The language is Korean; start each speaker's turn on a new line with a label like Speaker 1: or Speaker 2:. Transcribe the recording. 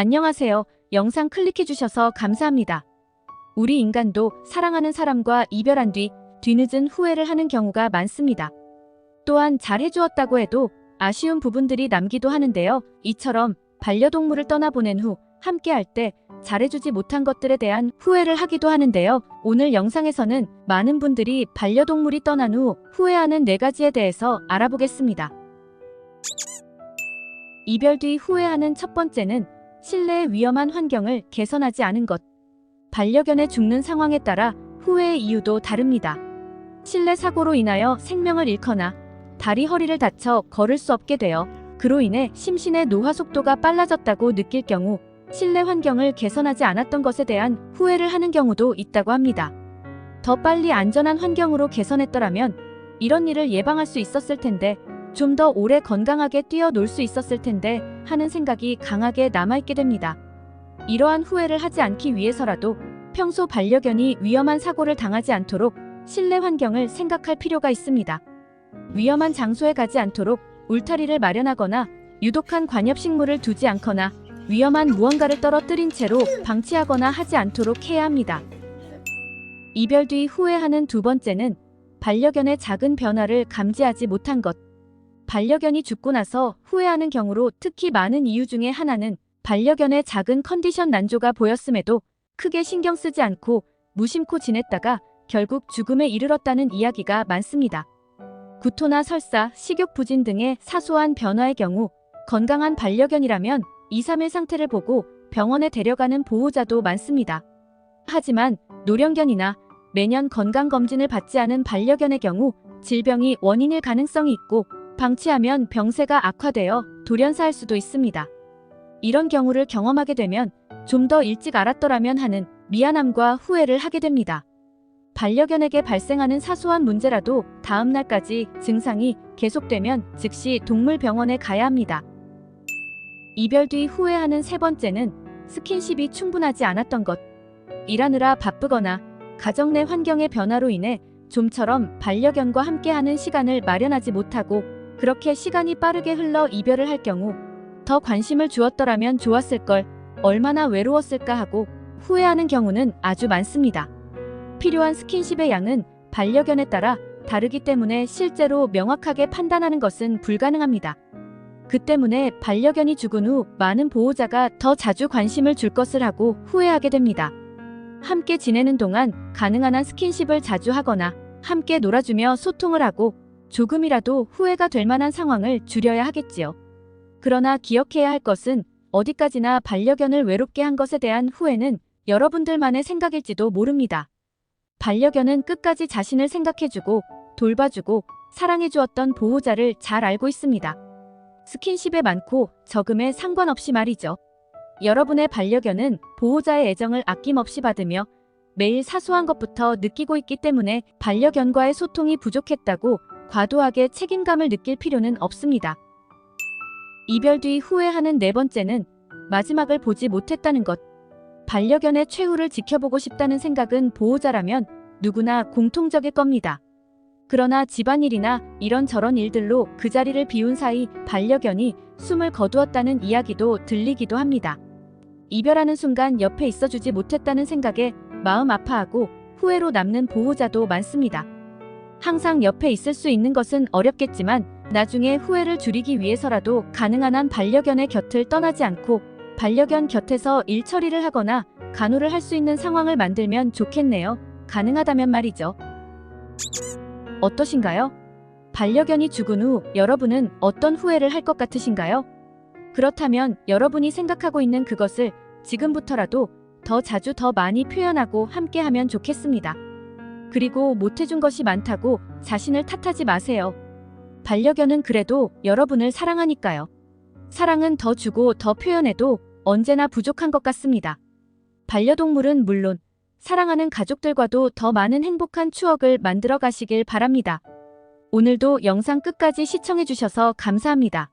Speaker 1: 안녕하세요. 영상 클릭해주셔서 감사합니다. 우리 인간도 사랑하는 사람과 이별한 뒤 뒤늦은 후회를 하는 경우가 많습니다. 또한 잘해주었다고 해도 아쉬운 부분들이 남기도 하는데요. 이처럼 반려동물을 떠나보낸 후 함께할 때 잘해주지 못한 것들에 대한 후회를 하기도 하는데요. 오늘 영상에서는 많은 분들이 반려동물이 떠난 후 후회하는 네 가지에 대해서 알아보겠습니다. 이별 뒤 후회하는 첫 번째는 실내의 위험한 환경을 개선하지 않은 것. 반려견의 죽는 상황에 따라 후회의 이유도 다릅니다. 실내 사고로 인하여 생명을 잃거나 다리 허리를 다쳐 걸을 수 없게 되어 그로 인해 심신의 노화 속도가 빨라졌다고 느낄 경우 실내 환경을 개선하지 않았던 것에 대한 후회를 하는 경우도 있다고 합니다. 더 빨리 안전한 환경으로 개선했더라면 이런 일을 예방할 수 있었을 텐데 좀 더 오래 건강하게 뛰어놀 수 있었을 텐데 하는 생각이 강하게 남아있게 됩니다. 이러한 후회를 하지 않기 위해서라도 평소 반려견이 위험한 사고를 당하지 않도록 실내 환경을 생각할 필요가 있습니다. 위험한 장소에 가지 않도록 울타리를 마련하거나 유독한 관엽식물을 두지 않거나 위험한 무언가를 떨어뜨린 채로 방치하거나 하지 않도록 해야 합니다. 이별 뒤 후회하는 두 번째는 반려견의 작은 변화를 감지하지 못한 것. 반려견이 죽고 나서 후회하는 경우로 특히 많은 이유 중에 하나는 반려견의 작은 컨디션 난조가 보였음에도 크게 신경 쓰지 않고 무심코 지냈다가 결국 죽음에 이르렀다는 이야기가 많습니다. 구토나 설사, 식욕 부진 등의 사소한 변화의 경우 건강한 반려견이라면 2, 3일 상태를 보고 병원에 데려가는 보호자도 많습니다. 하지만 노령견이나 매년 건강검진을 받지 않은 반려견의 경우 질병이 원인일 가능성이 있고 방치하면 병세가 악화되어 돌연사할 수도 있습니다. 이런 경우를 경험하게 되면 좀 더 일찍 알았더라면 하는 미안함과 후회를 하게 됩니다. 반려견에게 발생하는 사소한 문제라도 다음 날까지 증상이 계속되면 즉시 동물병원에 가야 합니다. 이별 뒤 후회하는 세 번째는 스킨십이 충분하지 않았던 것. 일하느라 바쁘거나 가정 내 환경의 변화로 인해 좀처럼 반려견과 함께하는 시간을 마련하지 못하고 그렇게 시간이 빠르게 흘러 이별을 할 경우 더 관심을 주었더라면 좋았을 걸 얼마나 외로웠을까 하고 후회하는 경우는 아주 많습니다. 필요한 스킨십의 양은 반려견에 따라 다르기 때문에 실제로 명확하게 판단하는 것은 불가능합니다. 그 때문에 반려견이 죽은 후 많은 보호자가 더 자주 관심을 줄 것을 하고 후회하게 됩니다. 함께 지내는 동안 가능한 한 스킨십을 자주 하거나 함께 놀아주며 소통을 하고 조금이라도 후회가 될 만한 상황을 줄여야 하겠지요. 그러나 기억해야 할 것은 어디까지나 반려견을 외롭게 한 것에 대한 후회는 여러분들만의 생각일지도 모릅니다. 반려견은 끝까지 자신을 생각해주고 돌봐주고 사랑해주었던 보호자를 잘 알고 있습니다. 스킨십에 많고 적음에 상관없이 말이죠. 여러분의 반려견은 보호자의 애정을 아낌없이 받으며 매일 사소한 것부터 느끼고 있기 때문에 반려견과의 소통이 부족했다고 과도하게 책임감을 느낄 필요는 없습니다. 이별 뒤 후회하는 네 번째는 마지막을 보지 못했다는 것. 반려견의 최후를 지켜보고 싶다는 생각은 보호자라면 누구나 공통적일 겁니다. 그러나 집안일이나 이런저런 일들로 그 자리를 비운 사이 반려견이 숨을 거두었다는 이야기도 들리기도 합니다. 이별하는 순간 옆에 있어주지 못했다는 생각에 마음 아파하고 후회로 남는 보호자도 많습니다. 항상 옆에 있을 수 있는 것은 어렵겠지만 나중에 후회를 줄이기 위해서라도 가능한 한 반려견의 곁을 떠나지 않고 반려견 곁에서 일 처리를 하거나 간호를 할 수 있는 상황을 만들면 좋겠네요. 가능하다면 말이죠. 어떠신가요? 반려견이 죽은 후 여러분은 어떤 후회를 할 것 같으신가요? 그렇다면 여러분이 생각하고 있는 그것을 지금부터라도 더 자주 더 많이 표현하고 함께 하면 좋겠습니다. 그리고 못해준 것이 많다고 자신을 탓하지 마세요. 반려견은 그래도 여러분을 사랑하니까요. 사랑은 더 주고 더 표현해도 언제나 부족한 것 같습니다. 반려동물은 물론 사랑하는 가족들과도 더 많은 행복한 추억을 만들어 가시길 바랍니다. 오늘도 영상 끝까지 시청해주셔서 감사합니다.